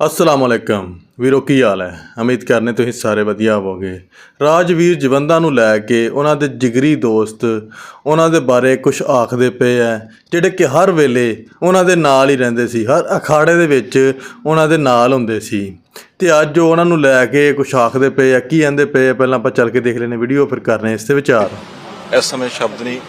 ਅਸਲਾਮ ਅਲੈਕਮ। ਵੀਰੋ, ਕੀ ਹਾਲ ਹੈ? ਉਮੀਦ ਕਰਨੇ ਤੁਸੀਂ ਸਾਰੇ ਵਧੀਆ ਹੋਵੋਗੇ। ਰਾਜਵੀਰ ਜਵੰਦਾ ਨੂੰ ਲੈ ਕੇ ਉਹਨਾਂ ਦੇ ਜਿਗਰੀ ਦੋਸਤ ਉਹਨਾਂ ਦੇ ਬਾਰੇ ਕੁਝ ਆਖਦੇ ਪਏ ਐ, ਜਿਹੜੇ ਕਿ ਹਰ ਵੇਲੇ ਉਹਨਾਂ ਦੇ ਨਾਲ ਹੀ ਰਹਿੰਦੇ ਸੀ, ਹਰ ਅਖਾੜੇ ਦੇ ਵਿੱਚ ਉਹਨਾਂ ਦੇ ਨਾਲ ਹੁੰਦੇ ਸੀ। ਤੇ ਅੱਜ ਉਹਨਾਂ ਨੂੰ ਲੈ ਕੇ ਕੁਝ ਆਖਦੇ ਪਏ ਆ, ਕੀ ਕਹਿੰਦੇ ਪਏ ਆ? ਪਹਿਲਾਂ ਆਪਾਂ ਚੱਲ ਕੇ ਦੇਖ ਲੈਨੇ ਵੀਡੀਓ, ਫਿਰ ਕਰਨੇ ਇਸ ਤੇ ਵਿਚਾਰ। ਇਸ ਸਮੇਂ ਸ਼ਬਦ ਨਹੀਂ,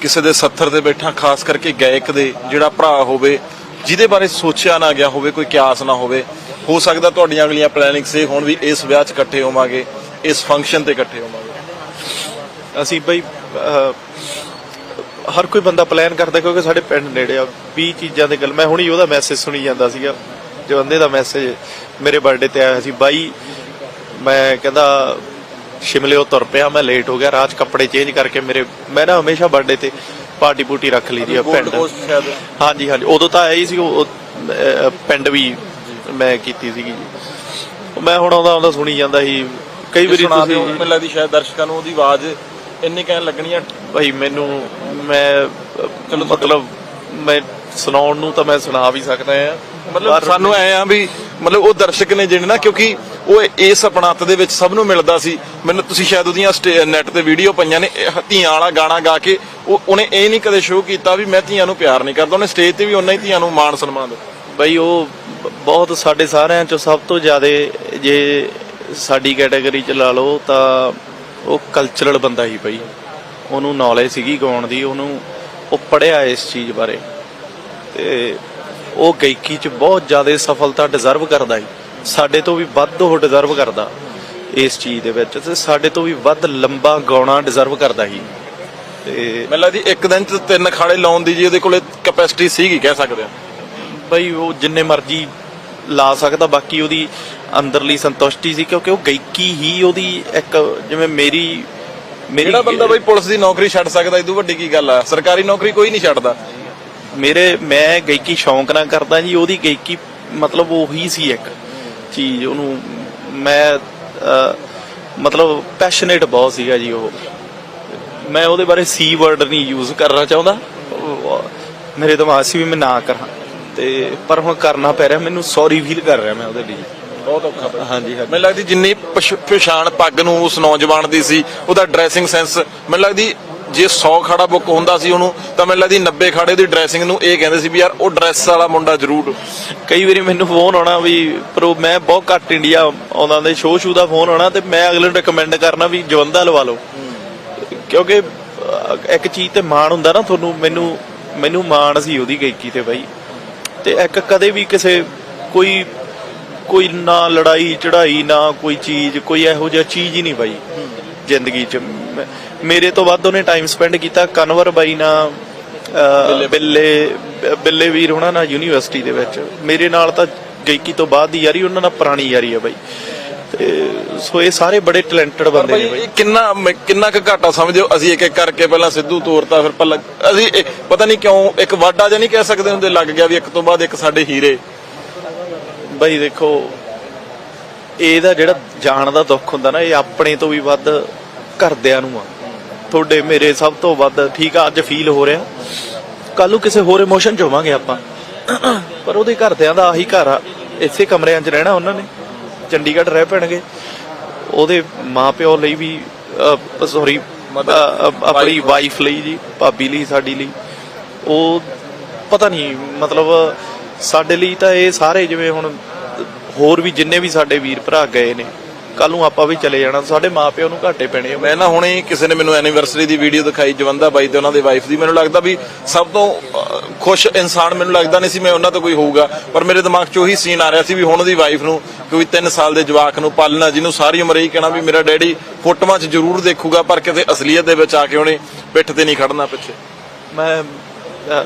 ਕਿਸੇ ਦੇ ਸੱਥਰ ਤੇ ਬੈਠਾ, ਖਾਸ ਕਰਕੇ ਗਾਇਕ ਦੇ ਜਿਹੜਾ ਭਰਾ ਹੋਵੇ ਜਿਹਦੇ ਬਾਰੇ ਸੋਚਿਆ ਨਾ ਗਿਆ ਹੋਵੇ, ਕੋਈ ਕਿਆਸ ਨਾ ਹੋਵੇ, ਹੋ ਸਕਦਾ ਤੁਹਾਡੀਆਂ ਅਗਲੀਆਂ ਪਲੈਨਿੰਗ ਸੇ, ਹੁਣ ਵੀ ਇਸ ਵਿਆਹ 'ਚ ਇਕੱਠੇ ਹੋਵਾਂਗੇ, ਇਸ ਫੰਕਸ਼ਨ ਤੇ ਇਕੱਠੇ ਹੋਵਾਂਗੇ। ਅਸੀਂ ਬਈ ਹਰ ਕੋਈ ਬੰਦਾ ਪਲਾਨ ਕਰਦਾ ਕਿਉਂਕਿ ਸਾਡੇ ਪਿੰਡ ਨੇੜੇ ਆ 20 ਚੀਜ਼ਾਂ ਦੇ ਗੱਲ ਮੈਂ ਹੁਣੀ ਉਹਦਾ ਮੈਸੇਜ ਸੁਣੀ ਜਾਂਦਾ ਸੀਗਾ, ਜਵੰਦੇ ਦਾ ਮੈਸੇਜ ਮੇਰੇ ਬਰਥਡੇ ਤੇ ਆਇਆ ਸੀ, ਬਾਈ, ਮੈਂ ਕਹਿੰਦਾ, ਸ਼ਿਮਲੇ ਉਹ ਤੁਰ ਪਿਆ, ਮੈਂ ਲੇਟ ਹੋ ਗਿਆ ਰਾਤ 'ਚ ਕੱਪੜੇ ਚੇਂਜ ਕਰਕੇ ਮੇਰੇ ਮੈਂ ਨਾ ਹਮੇਸ਼ਾ ਬਰਥਡੇ ਤੇ ਪਾਰਟੀ ਪੂਟੀ ਰੱਖ ਲਈ ਦੀ ਆ ਪਿੰਡ। ਕੋਸਟ ਸ਼ਾਇਦ। ਹਾਂਜੀ ਹਾਂਜੀ। ਉਦੋਂ ਤਾਂ ਆਇਆ ਹੀ ਸੀ ਉਹ ਅਹ, ਪਿੰਡ ਵੀ ਮੈਂ ਕੀਤੀ ਸੀਗੀ ਜੀ। ਮੈਂ ਹੁਣ ਆਉਂਦਾ ਆਉਂਦਾ ਸੁਣੀ ਜਾਂਦਾ ਸੀ। ਕਈ ਵਾਰੀ ਸੁਣਾ ਦਿਓ ਤੁਸੀਂ ਮੈਨੂੰ ਲੱਗਦੀ ਸ਼ਾਇਦ ਦਰਸ਼ਕਾਂ ਨੂੰ ਉਹਦੀ ਆਵਾਜ਼ ਇੰਨੀ ਕਹਿਣ ਲੱਗਣੀ ਆ। ਭਾਈ ਮੈਨੂੰ ਮੈਂ ਚਲੋ ਮਤਲਬ ਮੈਂ ਸੁਣਾਉਣ ਨੂੰ ਤਾਂ ਮੈਂ ਸੁਣਾ ਵੀ ਸਕਦਾ ਆ ਮਤਲਬ ਸਾਨੂੰ ਐ ਆ ਵੀ ਮਤਲਬ ਉਹ ਦਰਸ਼ਕ ਨੇ ਜਿਹੜੇ ਨਾ ਕਿਉਂਕਿ ਉਹ ਇਸ ਆਪਣਤ ਦੇ ਵਿੱਚ ਸਭ ਨੂੰ ਮਿਲਦਾ ਸੀ। ਮੈਨੂੰ ਤੁਸੀਂ ਸ਼ਾਇਦ ਉਹਦੀਆਂ ਨੈਟ ਤੇ ਵੀਡੀਓ ਪਈਆਂ ਨੇ। ਧੀਆਂ ਵਾਲਾ ਗਾਣਾ ਗਾ ਕੇ ਉਹ, ਉਹਨੇ ਇਹ ਨਹੀਂ ਕਦੇ ਸ਼ੋਅ ਕੀਤਾ ਵੀ ਮੈਂ ਧੀਆਂ ਨੂੰ ਪਿਆਰ ਨਹੀਂ ਕਰਦਾ। ਉਹਨੇ ਸਟੇਜ ਤੇ ਵੀ ਉਹਨਾਂ ਹੀ ਧੀਆਂ ਨੂੰ ਮਾਣ ਸਨਮਾਨ ਦਿੱਤਾ। ਬਈ ਉਹ ਬਹੁਤ ਸਾਡੇ ਸਾਰਿਆਂ ਚੋਂ ਸਭ ਤੋਂ ਜ਼ਿਆਦਾ ਜੇ ਸਾਡੀ ਕੈਟਾਗਰੀ ਚ ਲਾ ਲਓ ਤਾਂ ਉਹ ਕਲਚਰਲ ਬੰਦਾ ਹੀ ਬਈ। ਉਹਨੂੰ ਨੌਲੇਜ ਸੀਗੀ ਗਾਉਣ ਦੀ। ਉਹਨੂੰ, ਉਹ ਪੜਿਆ ਇਸ ਚੀਜ਼ ਬਾਰੇ। ਤੇ ਉਹ ਗਾਇਕੀ ਚ ਬਹੁਤ ਜ਼ਿਆਦਾ ਸਫਲਤਾ ਡਿਜ਼ਰਵ ਕਰਦਾ ਸੀ। ਸਾਡੇ ਤੋਂ ਵੀ ਵੱਧ ਉਹ ਡਿਜ਼ਰਵ ਕਰਦਾ ਇਸ ਚੀਜ਼ ਦੇ ਵਿੱਚ ਤੇ ਸਾਡੇ ਤੋਂ ਵੀ ਵੱਧ ਲੰਬਾ ਗਾਉਣਾ ਡਿਜ਼ਰਵ ਕਰਦਾ ਸੀ ਤੇ ਮੈਨੂੰ ਲੱਗਦੀ ਇੱਕ ਦਿਨ ਚ ਤਿੰਨ ਖਾੜੇ ਲਾਉਣ ਦੀ ਜੀ ਉਹਦੇ ਕੋਲੇ ਕੈਪੈਸਿਟੀ ਸੀਗੀ ਕਹਿ ਸਕਦੇ ਆ। ਬਈ ਉਹ ਜਿੰਨੇ ਮਰਜ਼ੀ ਲਾ ਸਕਦਾ ਬਾਕੀ ਉਹਦੀ ਅੰਦਰਲੀ ਸੰਤੁਸ਼ਟੀ ਸੀ ਕਿਉਂਕਿ ਉਹ ਗਾਇਕੀ ਹੀ ਉਹਦੀ ਇੱਕ ਜਿਵੇਂ ਮੇਰੀ ਮੇਰੀ ਜਿਹੜਾ ਬੰਦਾ ਬਈ ਪੁਲਿਸ ਦੀ ਨੌਕਰੀ ਛੱਡ ਸਕਦਾ ਇਦੋਂ ਵੱਡੀ ਕੀ ਗੱਲ ਆ? ਸਰਕਾਰੀ ਨੌਕਰੀ ਕੋਈ ਨਹੀਂ ਛੱਡਦਾ। ਮੇਰੇ ਮੈਂ ਗਾਇਕੀ ਸ਼ੌਂਕ ਨਾਲ ਕਰਦਾ ਜੀ ਉਹਦੀ ਗਾਇਕੀ ਮਤਲਬ ਉਹੀ ਸੀ ਇੱਕ। ਚੀਜ਼ ਉਹਨੂੰ ਮੈਂ ਮਤਲਬ ਪੈਸ਼ਨੇਟ ਬਹੁਤ ਸੀਗਾ ਜੀ ਉਹ। ਮੈਂ ਉਹਦੇ ਬਾਰੇ ਸੀ ਵਰਡ ਨਹੀਂ ਯੂਜ਼ ਕਰਨਾ ਚਾਹੁੰਦਾ। ਮੇਰੇ ਦਿਮਾਗ ਸੀ ਵੀ ਮੈਂ ਨਾ ਕਰਾਂ। ਤੇ ਪਰ ਹੁਣ ਕਰਨਾ ਪੈ ਰਿਹਾ ਮੈਨੂੰ ਸੌਰੀ ਫੀਲ ਕਰ ਰਿਹਾ ਮੈਂ ਉਹਦੇ ਲਈ। ਬਹੁਤ ਔਖਾ ਹਾਂਜੀ ਹਾਂਜੀ। ਮੈਨੂੰ ਲੱਗਦੀ ਜਿੰਨੀ ਪਛ- ਪਛਾਣ ਪੱਗ ਨੂੰ ਉਸ ਨੌਜਵਾਨ ਦੀ ਸੀ ਉਹਦਾ ਡਰੈਸਿੰਗ ਸੈਂਸ ਮੈਨੂੰ ਲੱਗਦੀ ਜੇ 100 ਖਾੜਾ ਬੁੱਕ ਹੁੰਦਾ ਸੀ ਉਹਨੂੰ, ਤਾਂ ਮੈਨੂੰ ਲੱਗਦੀ 90 ਖਾੜੇ ਦੀ ਡਰੈਸਿੰਗ ਨੂੰ ਇਹ ਕਹਿੰਦੇ ਸੀ ਵੀ ਯਾਰ ਉਹ ਡਰੈਸ ਵਾਲਾ ਮੁੰਡਾ ਜ਼ਰੂਰ। ਕਈ ਵਾਰੀ ਮੈਨੂੰ ਫੋਨ ਆਉਣਾ ਵੀ, ਪਰ ਮੈਂ ਬਹੁਤ ਘੱਟ ਇੰਡੀਆ ਆਉਂਦਾ ਦੇ ਸ਼ੋਅ ਸ਼ੂ ਦਾ ਫੋਨ ਆਉਣਾ ਤੇ ਮੈਂ ਅਗਲੇ ਨੂੰ ਰეკਮੈਂਡ ਕਰਨਾ ਵੀ ਜਵੰਦਾ ਲਵਾ ਲਓ। ਕਿਉਂਕਿ ਇੱਕ ਚੀਜ਼ ਤੇ ਮਾਣ ਹੁੰਦਾ ਨਾ ਤੁਹਾਨੂੰ, ਮੈਨੂੰ ਮੈਨੂੰ ਮਾਣ ਸੀ ਉਹਦੀ ਗਾਇਕੀ ਤੇ ਬਾਈ। ਤੇ ਇੱਕ ਕਦੇ ਵੀ ਕਿਸੇ ਕੋਈ ਕੋਈ ਨਾ ਲੜਾਈ ਚੜਾਈ ਨਾ ਕੋਈ ਚੀਜ਼, ਕੋਈ ਇਹੋ ਜਿਹਾ ਚੀਜ਼ ਹੀ ਨਹੀਂ ਬਾਈ, ਜ਼ਿੰਦਗੀ 'ਚ। ਮੇਰੇ ਤੋਂ ਵੱਧ ਉਹਨੇ ਟਾਈਮ ਸਪੈਂਡ ਕੀਤਾ ਕਨਵਰ ਬਾਈ ਨਾਲ ਬਿੱਲੇ ਬਿੱਲੇ ਵੀਰ ਹੋਣਾ ਨਾਲ ਯੂਨੀਵਰਸਿਟੀ ਦੇ ਵਿੱਚ। ਮੇਰੇ ਨਾਲ ਤਾਂ ਗਾਇਕੀ ਤੋਂ ਬਾਅਦ ਦੀ ਯਾਰੀ ਉਹਨਾਂ ਨਾਲ ਪੁਰਾਣੀ ਯਾਰੀ ਆ ਬਾਈ। ਤੇ ਸੋ ਇਹ ਸਾਰੇ ਬੜੇ ਟੈਲੈਂਟਡ ਬੰਦੇ ਨੇ ਬਾਈ ਕਿੰਨਾ ਕਿੰਨਾ ਕੁ ਘਾਟਾ ਸਮਝਦੇ ਹੋ? ਅਸੀਂ ਇੱਕ ਇੱਕ ਕਰਕੇ ਪਹਿਲਾਂ ਸਿੱਧੂ ਤੋਰਤਾ ਫਿਰ ਪੱਲਾ ਅਸੀਂ ਪਤਾ ਨਹੀਂ ਕਿਉਂ ਇੱਕ ਵਾਡਾ ਜਿਹਾ ਨਹੀਂ ਕਹਿ ਸਕਦੇ ਹੁੰਦੇ ਲੱਗ ਗਿਆ ਵੀ ਇੱਕ ਤੋਂ ਬਾਅਦ ਇੱਕ ਸਾਡੇ ਹੀਰੇ। ਬਾਈ ਦੇਖੋ ਇਹਦਾ ਜਿਹੜਾ ਜਾਣ ਦਾ ਦੁੱਖ ਹੁੰਦਾ ਨਾ ਇਹ ਆਪਣੇ ਤੋਂ ਵੀ ਵੱਧ ਘਰਦਿਆਂ ਨੂੰ ਆ। ਤੁਹਾਡੇ ਮੇਰੇ ਸਭ ਤੋਂ ਵੱਧ ਠੀਕ ਆ ਅੱਜ ਫੀਲ ਹੋ ਰਿਹਾ। ਕੱਲ ਨੂੰ ਕਿਸੇ ਹੋਰ ਇਮੋਸ਼ਨ ਚ ਹੋਵਾਂਗੇ ਆਪਾਂ। ਪਰ ਉਹਦੇ ਘਰਦਿਆਂ ਦਾ ਆਹੀ ਘਰ ਆ। ਇਸੇ ਕਮਰਿਆਂ 'ਚ ਰਹਿਣਾ ਉਹਨਾਂ ਨੇ। ਚੰਡੀਗੜ੍ਹ ਰਹਿ ਪੈਣਗੇ। ਉਹਦੇ ਮਾਪਿਓ ਲਈ ਵੀ ਸੌਰੀ ਆਪਣੀ ਵਾਈਫ ਲਈ ਜੀ ਭਾਬੀ ਲਈ ਸਾਡੀ ਲਈ। ਉਹ ਪਤਾ ਨਹੀਂ ਮਤਲਬ ਸਾਡੇ ਲਈ ਤਾਂ ਇਹ ਸਾਰੇ ਜਿਵੇਂ ਹੁਣ ਹੋਰ ਵੀ ਜਿੰਨੇ ਵੀ ਸਾਡੇ ਵੀਰ ਭਰਾ ਗਏ ਨੇ ਕੱਲ ਨੂੰ ਆਪਾਂ ਵੀ ਚਲੇ ਜਾਣਾ ਸਾਡੇ ਮਾਪਿਓ ਨੂੰ ਘਾਟੇ ਪੈਣੇ ਆ। ਮੈਂ ਨਾ ਹੁਣੇ ਕਿਸੇ ਨੇ ਮੈਨੂੰ ਐਨੀਵਰਸਰੀ ਦੀ ਵੀਡੀਓ ਦਿਖਾਈ ਜਵੰਦਾ ਬਾਈ ਤੇ ਉਹਨਾਂ ਦੇ ਵਾਈਫ ਦੀ। ਮੈਨੂੰ ਲੱਗਦਾ ਵੀ ਸਭ ਤੋਂ ਅਹ, ਖੁਸ਼ ਇਨਸਾਨ ਮੈਨੂੰ ਲੱਗਦਾ ਨਹੀਂ ਸੀ ਮੈਂ ਉਹਨਾਂ ਤੋਂ ਕੋਈ ਹੋਊਗਾ। ਪਰ ਮੇਰੇ ਦਿਮਾਗ 'ਚ ਉਹੀ ਸੀਨ ਆ ਰਿਹਾ ਸੀ ਵੀ ਹੁਣ ਉਹਦੀ ਵਾਈਫ ਨੂੰ ਕੋਈ 3 ਸਾਲ ਦੇ ਜਵਾਕ ਨੂੰ ਪਾਲਣਾ ਜਿਹਨੂੰ ਸਾਰੀ ਉਮਰ ਇਹੀ ਕਹਿਣਾ ਵੀ ਮੇਰਾ ਡੈਡੀ ਫੋਟੋਆਂ 'ਚ ਜ਼ਰੂਰ ਦੇਖੂਗਾ ਪਰ ਕਿਤੇ ਅਸਲੀਅਤ ਦੇ ਵਿੱਚ ਆ ਕੇ ਉਹਨੇ ਪਿੱਠ ਤੇ ਨਹੀਂ ਖੜਨਾ ਪਿੱਛੇ। ਮੈਂ ਅਹ,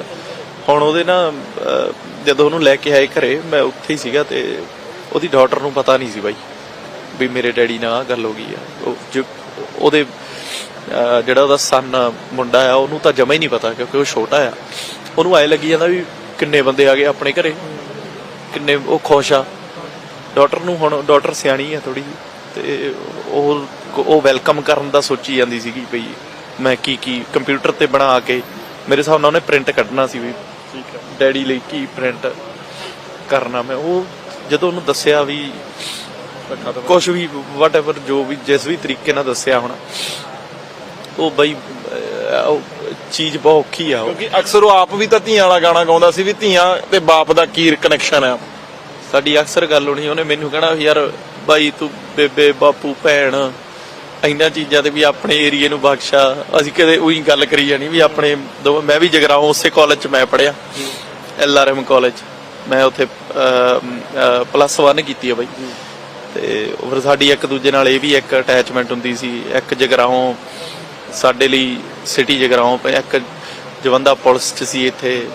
ਹੁਣ ਉਹਦੇ ਨਾ ਅਹ, ਜਦੋਂ ਉਹਨੂੰ ਲੈ ਕੇ ਆਏ ਘਰੇ ਮੈਂ ਉੱਥੇ ਹੀ ਸੀਗਾ ਤੇ ਉਹਦੀ ਡਾਟਰ ਨੂੰ ਪਤਾ ਨਹੀਂ ਸੀ ਬਾਈ। ਵੀ ਮੇਰੇ ਡੈਡੀ ਨਾਲ ਆਹ ਗੱਲ ਹੋ ਗਈ ਆ। ਉਹ ਉਹਦੇ ਜਿਹੜਾ ਉਹਦਾ ਸਨ ਮੁੰਡਾ ਆ ਉਹਨੂੰ ਤਾਂ ਜਮਾ ਹੀ ਨਹੀਂ ਪਤਾ ਕਿਉਂਕਿ ਉਹ ਛੋਟਾ ਆ। ਉਹਨੂੰ ਐ ਲੱਗੀ ਜਾਂਦਾ ਵੀ ਕਿੰਨੇ ਬੰਦੇ ਆ ਗਏ ਆਪਣੇ ਘਰੇ ਕਿੰਨੇ ਉਹ ਖੁਸ਼ ਆ। ਡਾਟਰ ਨੂੰ ਹੁਣ ਡਾਟਰ ਸਿਆਣੀ ਆ ਥੋੜੀ ਤੇ ਉਹ ਉਹ ਵੈਲਕਮ ਕਰਨ ਦਾ ਸੋਚੀ ਜਾਂਦੀ ਸੀਗੀ ਭਈ ਮੈਂ ਕੀ ਕੀ ਕੰਪਿਊਟਰ ਤੇ ਬਣਾ ਕੇ ਮੇਰੇ ਹਿਸਾਬ ਨਾਲ ਉਹਨੇ ਪ੍ਰਿੰਟ ਕੱਢਣਾ ਸੀ ਵੀ ਠੀਕ ਹੈ ਡੈਡੀ ਲਈ ਕੀ ਪ੍ਰਿੰਟ ਕਰਨਾ ਮੈਂ। ਉਹ ਜਦੋਂ ਉਹਨੂੰ ਦੱਸਿਆ ਵੀ ਕੁਝ ਵੀ ਵਾਟਐਵਰ ਜੋ ਵੀ ਜਿਸ ਵੀ ਤਰੀਕੇ ਨਾਲ ਦੱਸਿਆ ਹੁਣ ਉਹ ਬਈ ਉਹ ਚੀਜ਼ ਬਹੁਤ ਔਖੀ ਆ ਕਿਉਂਕਿ ਅਕਸਰ ਉਹ ਆਪ ਵੀ ਤਾਂ ਧੀਆਂ ਵਾਲਾ ਗਾਣਾ ਗਾਉਂਦਾ ਸੀ ਵੀ ਧੀਆਂ ਤੇ ਬਾਪ ਦਾ ਕੀ ਕਨੈਕਸ਼ਨ ਆ। ਸਾਡੀ ਅਕਸਰ ਗੱਲ ਹੋਣੀ ਉਹਨੇ ਮੈਨੂੰ ਕਹਿਣਾ ਯਾਰ ਬਾਈ ਤੂੰ ਬੇਬੇ ਬਾਪੂ ਭੈਣ ਇੰਨਾ ਚੀਜ਼ਾਂ ਤੇ ਵੀ ਆਪਣੇ ਏਰੀਏ ਨੂੰ ਬਖਸ਼ਾ। ਅਸੀਂ ਕਦੇ ਉਹੀ ਗੱਲ ਕਰੀ ਜਾਣੀ ਵੀ ਆਪਣੇ ਮੈਂ ਵੀ ਜਗਰਾਉਂ ਉਸੇ ਕਾਲਜ ਚ ਮੈਂ ਪੜਿਆ ਐਲਆਰਐਮ ਕਾਲਜ ਮੈਂ ਉੱਥੇ ਪਲੱਸ 1 ਕੀਤੀ ਆ ਬਾਈ। ਤੇ ਉਹ ਫਿਰ ਸਾਡੀ ਇੱਕ ਦੂਜੇ ਨਾਲ ਇਹ ਵੀ ਇੱਕ ਅਟੈਚਮੈਂਟ ਹੁੰਦੀ ਸੀ ਇੱਕ ਜਗਰਾਉਂ ਸਾਡੇ ਲਈ ਸਿਟੀ ਜਗਰਾਉਂ ਇੱਕ ਜਵੰਦਾ ਪੁਲਿਸ ਚ ਸੀ ਇੱਥੇ।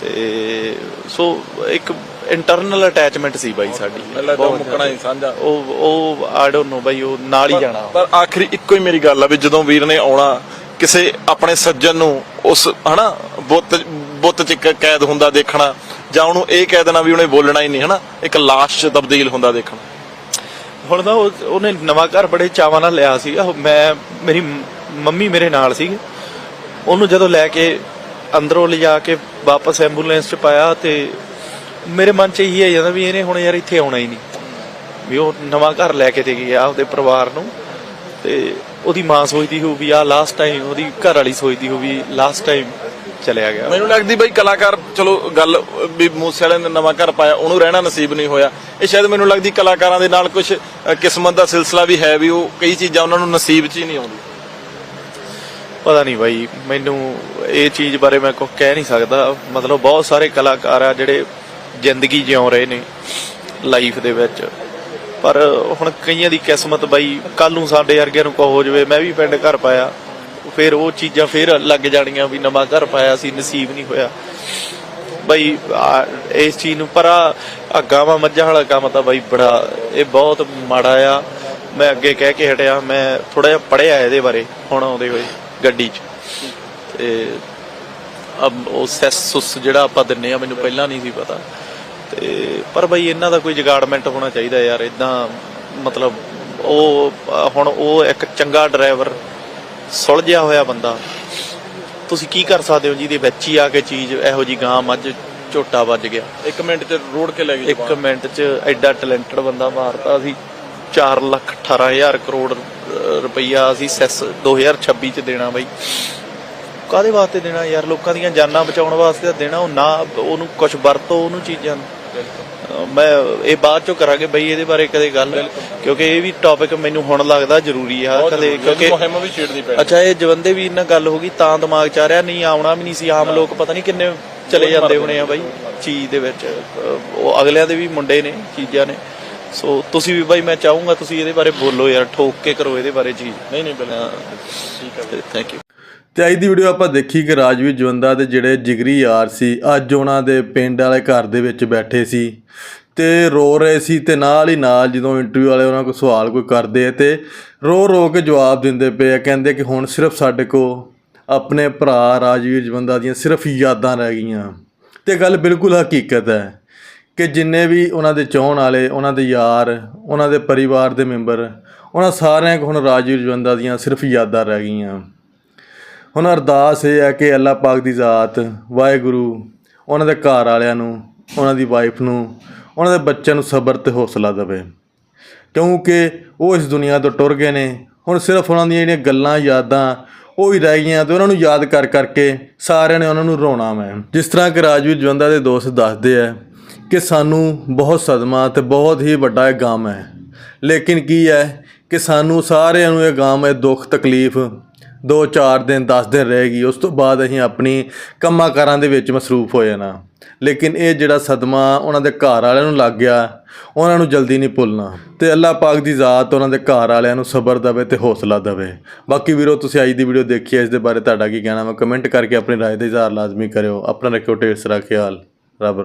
ਤੇ ਸੋ ਇੱਕ ਇੰਟਰਨਲ ਅਟੈਚਮੈਂਟ ਸੀ ਬਾਈ ਸਾਡੀ। ਲੱਗਦਾ ਮੁੱਕਣਾ ਹੀ ਸਾਂਝਾ। ਉਹ ਉਹ ਆਈ ਡੋਨਟ ਨੋ ਬਾਈ ਉਹ ਨਾਲ ਹੀ ਜਾਣਾ। ਪਰ ਆਖਰੀ ਇੱਕੋ ਹੀ ਮੇਰੀ ਗੱਲ ਆ ਵੀ ਜਦੋਂ ਵੀਰ ਨੇ ਆਉਣਾ ਕਿਸੇ ਆਪਣੇ ਸੱਜਣ ਨੂੰ ਉਸ ਹਨਾ ਬੁੱਤ ਬੁੱਤ ਚ ਕੈਦ ਹੁੰਦਾ ਦੇਖਣਾ ਜਾਂ ਉਹਨੂੰ ਇਹ ਕਹਿ ਦੇਣਾ ਵੀ ਉਹਨੇ ਬੋਲਣਾ ਹੀ ਨਹੀਂ ਹਨਾ ਇੱਕ ਲਾਸ਼ ਚ ਤਬਦੀਲ ਹੁੰਦਾ ਦੇਖਣਾ। ਹੁਣ ਤਾਂ ਉਹ- ਉਹਨੇ ਨਵਾਂ ਘਰ ਬੜੇ ਚਾਵਾਂ ਨਾਲ ਲਿਆ ਸੀਗਾ। ਉਹ ਮੈਂ ਮੇਰੀ ਮੰਮੀ ਮੇਰੇ ਨਾਲ ਸੀ ਉਹਨੂੰ ਜਦੋਂ ਲੈ ਕੇ ਅੰਦਰੋਂ ਲਿਜਾ ਕੇ ਵਾਪਸ ਐਂਬੂਲੈਂਸ 'ਚ ਪਾਇਆ ਤੇ ਮੇਰੇ ਮਨ 'ਚ ਇਹੀ ਆ ਜਾਂਦਾ ਵੀ ਇਹਨੇ ਹੁਣ ਯਾਰ ਇੱਥੇ ਆਉਣਾ ਹੀ ਨਹੀਂ। ਵੀ ਉਹ ਨਵਾਂ ਘਰ ਲੈ ਕੇ ਤੇ ਗਿਆ ਉਹਦੇ ਪਰਿਵਾਰ ਨੂੰ ਤੇ ਉਹਦੀ ਮਾਂ ਸੋਚਦੀ ਹੋ ਵੀ ਆ ਲਾਸਟ ਟਾਈਮ ਉਹਦੀ ਘਰ ਵਾਲੀ ਸੋਚਦੀ ਹੋ ਵੀ ਲਾਸਟ ਟਾਈਮ ਚਲਿਆ ਗਿਆ। ਮੈਨੂੰ ਲੱਗਦੀ ਬਈ ਕਲਾਕਾਰ ਚਲੋ ਗੱਲ ਵੀ ਮੂਸੇ ਵਾਲੇ ਨੇ ਨਵਾਂ ਘਰ ਪਾਇਆ ਉਹਨੂੰ ਰਹਿਣਾ ਨਸੀਬ ਨਹੀਂ ਹੋਇਆ। ਇਹ ਸ਼ਾਇਦ ਮੈਨੂੰ ਲੱਗਦੀ ਕਲਾਕਾਰਾਂ ਦੇ ਨਾਲ ਕੁਝ ਕਿਸਮਤ ਦਾ ਸਿਲਸਿਲਾ ਵੀ ਹੈ ਵੀ ਉਹ ਕਈ ਚੀਜ਼ਾਂ ਉਹਨਾਂ ਨੂੰ ਨਸੀਬ 'ਚ ਹੀ ਨਹੀਂ ਆਉਂਦੀ। ਪਤਾ ਨਹੀਂ ਬਾਈ ਮੈਨੂੰ ਇਹ ਚੀਜ਼ ਬਾਰੇ ਮੈਂ ਕੁਝ ਕਹਿ ਨਹੀਂ ਸਕਦਾ। ਮਤਲਬ ਬਹੁਤ ਸਾਰੇ ਕਲਾਕਾਰ ਆ ਜਿਹੜੇ ਜ਼ਿੰਦਗੀ ਜਿਉ ਰਹੇ ਨੇ ਲਾਈਫ ਦੇ ਵਿੱਚ। ਪਰ ਹੁਣ ਕਈਆਂ ਦੀ ਕਿਸਮਤ ਬਾਈ ਕੱਲ ਨੂੰ ਸਾਡੇ ਵਰਗਿਆਂ ਨੂੰ ਕੋ ਹੋ ਜਾਵੇ ਮੈਂ ਵੀ ਪਿੰਡ ਘਰ ਪਾਇਆ। ਫਿਰ ਉਹ ਚੀਜ਼ਾਂ ਫਿਰ ਲੱਗ ਜਾਣੀਆਂ ਵੀ ਨਵਾਂ ਘਰ ਪਾਇਆ ਸੀ, ਨਸੀਬ ਨਹੀਂ ਹੋਇਆ। ਬਈ ਇਸ ਚੀਜ਼ ਨੂੰ ਪਰ ਗਾਵਾਂ ਮੱਝਾਂ ਵਾਲਾ ਕੰਮ ਤਾਂ ਬਈ ਬੜਾ, ਇਹ ਬਹੁਤ ਮਾੜਾ ਆ। ਮੈਂ ਅੱਗੇ ਕਹਿ ਕੇ ਹਟਿਆ, ਮੈਂ ਥੋੜਾ ਜਿਹਾ ਪੜਿਆ ਇਹਦੇ ਬਾਰੇ, ਹੁਣ ਆਉਂਦੇ ਹੋਏ ਗੱਡੀ 'ਚ। ਤੇ ਅਬ ਉਹ ਸੈਸ ਸੁਸ ਜਿਹੜਾ ਆਪਾਂ ਦਿੰਨੇ ਆ, ਮੈਨੂੰ ਪਹਿਲਾਂ ਨਹੀਂ ਸੀ ਪਤਾ। ਤੇ ਪਰ ਬਈ ਇਹਨਾਂ ਦਾ ਕੋਈ ਜਗਾੜਮੈਂਟ ਹੋਣਾ ਚਾਹੀਦਾ ਯਾਰ ਇਦਾਂ ਮਤਲਬ ਉਹ, ਹੁਣ ਉਹ ਇੱਕ ਚੰਗਾ ਡਰਾਈਵਰ ਸੁਲਝਿਆ ਹੋਇਆ ਬੰਦਾ। ਤੁਸੀਂ ਕੀ ਕਰ ਸਕਦੇ ਹੋ ਜਿਹਦੇ ਵਿੱਚ ਹੀ ਆ ਕੇ ਚੀਜ਼ ਇਹੋ ਜੀ ਗਾਂ ਮੱਝ ਝੋਟਾ ਵੱਜ ਗਿਆ। ਇੱਕ ਮਿੰਟ 'ਚ ਰੋੜ ਕੇ ਲੈ ਗਈ ਇੱਕ ਮਿੰਟ 'ਚ ਐਡਾ ਟੈਲੈਂਟਡ ਬੰਦਾ ਮਾਰਤਾ ਸੀ। 4 ਲੱਖ 18000 ਕਰੋੜ ਰੁਪਈਆ ਅਸੀਂ ਸੈਸ 2026 'ਚ ਦੇਣਾ ਬਈ। ਕਾਦੇ ਵਾਸਤੇ ਦੇਣਾ ਯਾਰ? ਲੋਕਾਂ ਦੀਆਂ ਜਾਨਾਂ ਬਚਾਉਣ ਵਾਸਤੇ ਦੇਣਾ ਉਹ ਨਾ ਉਹਨੂੰ ਕੁਝ ਵਰਤੋ ਉਹਨੂੰ ਚੀਜ਼ਾਂ ਨੂੰ। ਮੈਂ ਇਹ ਬਾਅਦ ਚੋਂ ਕਰਾਂਗੇ ਬਈ ਇਹਦੇ ਬਾਰੇ ਕਦੇ ਗੱਲ ਕਿਉਂਕਿ ਇਹ ਵੀ ਟੌਪਿਕ ਮੈਨੂੰ ਹੁਣ ਲੱਗਦਾ ਜ਼ਰੂਰੀ ਆ ਕਦੇ ਕਿਉਂਕਿ ਮੁਹਿੰਮ ਵੀ ਛੇੜਨੀ ਪੈਣੀ। ਅੱਛਾ ਇਹ ਜਵੰਦੇ ਵੀ ਇਹਨਾਂ ਗੱਲ ਹੋ ਗਈ ਤਾਂ ਦਿਮਾਗ ਚ ਆ ਰਿਹਾ ਨਹੀਂ ਆਉਣਾ ਵੀ ਨਹੀਂ ਸੀ ਆਮ ਲੋਕ ਪਤਾ ਨਹੀਂ ਕਿੰਨੇ ਚਲੇ ਜਾਂਦੇ ਹੋਣੇ ਆ ਬਾਈ ਚੀਜ਼ ਦੇ ਵਿੱਚ। ਉਹ ਅਗਲਿਆਂ ਦੇ ਵੀ ਮੁੰਡੇ ਨੇ ਚੀਜ਼ਾਂ ਨੇ। ਸੋ ਤੁਸੀਂ ਵੀ ਬਾਈ ਮੈਂ ਚਾਹੂੰਗਾ ਤੁਸੀਂ ਇਹਦੇ ਬਾਰੇ ਬੋਲੋ ਯਾਰ ਠੋਕ ਕੇ ਕਰੋ ਇਹਦੇ ਬਾਰੇ ਚੀਜ਼। ਨਹੀਂ ਨਹੀਂ ਬਿਲਕੁਲ। ਠੀਕ ਹੈ ਥੈਂਕ ਯੂ ਤੇ ਅੱਜ ਦੀ ਵੀਡੀਓ ਆਪਾਂ ਦੇਖੀ ਕਿ ਰਾਜਵੀਰ ਜਵੰਦਾ ਦੇ ਜਿਹੜੇ ਜਿਗਰੀ ਯਾਰ ਸੀ, ਅੱਜ ਉਹਨਾਂ ਦੇ ਪਿੰਡ ਵਾਲੇ ਘਰ ਦੇ ਵਿੱਚ ਬੈਠੇ ਸੀ ਤੇ ਰੋ ਰਹੇ ਸੀ ਤੇ ਨਾਲ ਹੀ ਨਾਲ ਜਦੋਂ ਇੰਟਰਵਿਊ ਵਾਲੇ ਉਹਨਾਂ ਕੋਲ ਸਵਾਲ ਕੋਈ ਕਰਦੇ ਆ ਤੇ ਰੋ ਰੋ ਕੇ ਜਵਾਬ ਦਿੰਦੇ ਪਏ ਆ, ਕਹਿੰਦੇ ਕਿ ਹੁਣ ਸਿਰਫ ਸਾਡੇ ਕੋ ਆਪਣੇ ਭਰਾ ਰਾਜਵੀਰ ਜਵੰਦਾ ਦੀਆਂ ਸਿਰਫ ਯਾਦਾਂ ਰਹਿ ਗਈਆਂ। ਤੇ ਗੱਲ ਬਿਲਕੁਲ ਹਕੀਕਤ ਹੈ ਕਿ ਜਿੰਨੇ ਵੀ ਉਹਨਾਂ ਦੇ ਚਾਹਣ ਵਾਲੇ, ਉਹਨਾਂ ਦੇ ਯਾਰ, ਉਹਨਾਂ ਦੇ ਪਰਿਵਾਰ ਦੇ ਮੈਂਬਰ, ਉਹਨਾਂ ਸਾਰਿਆਂ ਕੋਲ ਹੁਣ ਰਾਜਵੀਰ ਜਵੰਦਾ ਦੀਆਂ ਸਿਰਫ ਯਾਦਾਂ ਰਹਿ ਗਈਆਂ। ਹੁਣ ਅਰਦਾਸ ਇਹ ਹੈ ਕਿ ਅੱਲਾਹ ਪਾਕ ਦੀ ਜ਼ਾਤ, ਵਾਹਿਗੁਰੂ ਉਹਨਾਂ ਦੇ ਘਰ ਵਾਲਿਆਂ ਨੂੰ, ਉਹਨਾਂ ਦੀ ਵਾਈਫ ਨੂੰ, ਉਹਨਾਂ ਦੇ ਬੱਚਿਆਂ ਨੂੰ ਸਬਰ ਤੇ ਹੌਸਲਾ ਦੇਵੇ। ਕਿਉਂਕਿ ਉਹ ਇਸ ਦੁਨੀਆ ਤੋਂ ਟੁਰ ਗਏ ਨੇ, ਹੁਣ ਸਿਰਫ ਉਹਨਾਂ ਦੀਆਂ ਜਿਹੜੀਆਂ ਗੱਲਾਂ, ਯਾਦਾਂ ਉਹ ਹੀ ਰਹਿ ਗਈਆਂ ਤੇ ਉਹਨਾਂ ਨੂੰ ਯਾਦ ਕਰ ਕਰਕੇ ਸਾਰਿਆਂ ਨੇ ਉਹਨਾਂ ਨੂੰ ਰੋਣਾ ਮੈਂ ਜਿਸ ਤਰ੍ਹਾਂ ਕਿ ਰਾਜਵੀਰ ਜਵੰਦਾ ਦੇ ਦੋਸਤ ਦੱਸਦੇ ਆ ਕਿ ਸਾਨੂੰ ਬਹੁਤ ਸਦਮਾ ਤੇ ਬਹੁਤ ਹੀ ਵੱਡਾ ਇਹ ਗਮ ਹੈ। ਲੇਕਿਨ ਕੀ ਹੈ ਕਿ ਸਾਨੂੰ ਸਾਰਿਆਂ ਨੂੰ ਇਹ ਗਮ ਹੈ ਦੁੱਖ, ਤਕਲੀਫ 2-4 ਦਿਨ 10 ਦਿਨ ਰਹੇਗੀ ਉਸ ਤੋਂ ਬਾਅਦ ਅਸੀਂ ਆਪਣੀ ਕੰਮਾਂ ਕਾਰਾਂ ਦੇ ਵਿੱਚ ਮਸਰੂਫ ਹੋ ਜਾਣਾ ਲੇਕਿਨ ਇਹ ਜਿਹੜਾ ਸਦਮਾ ਉਹਨਾਂ ਦੇ ਘਰ ਵਾਲਿਆਂ ਨੂੰ ਲੱਗ ਗਿਆ ਉਹਨਾਂ ਨੂੰ ਜਲਦੀ ਨਹੀਂ ਭੁੱਲਣਾ ਤੇ ਅੱਲਾਹ ਪਾਕ ਦੀ ਜ਼ਾਤ ਉਹਨਾਂ ਦੇ ਘਰ ਵਾਲਿਆਂ ਨੂੰ ਸਬਰ ਦੇਵੇ ਤੇ ਹੌਸਲਾ ਦੇਵੇ ਬਾਕੀ ਵੀਰੋ ਤੁਸੀਂ ਅੱਜ ਦੀ ਵੀਡੀਓ ਦੇਖੀ ਹੈ ਇਸ ਦੇ ਬਾਰੇ ਤੁਹਾਡਾ ਕੀ ਕਹਿਣਾ ਮੈਂ ਕਮੈਂਟ ਕਰਕੇ ਆਪਣੀ رائے ਦਾ ਇਜ਼ਹਾਰ ਲਾਜ਼ਮੀ ਕਰਿਓ ਆਪਣਾ ਰੱਖਿਓ ਢੇਰ ਸਾਰਾ ਖਿਆਲ ਰੱਬ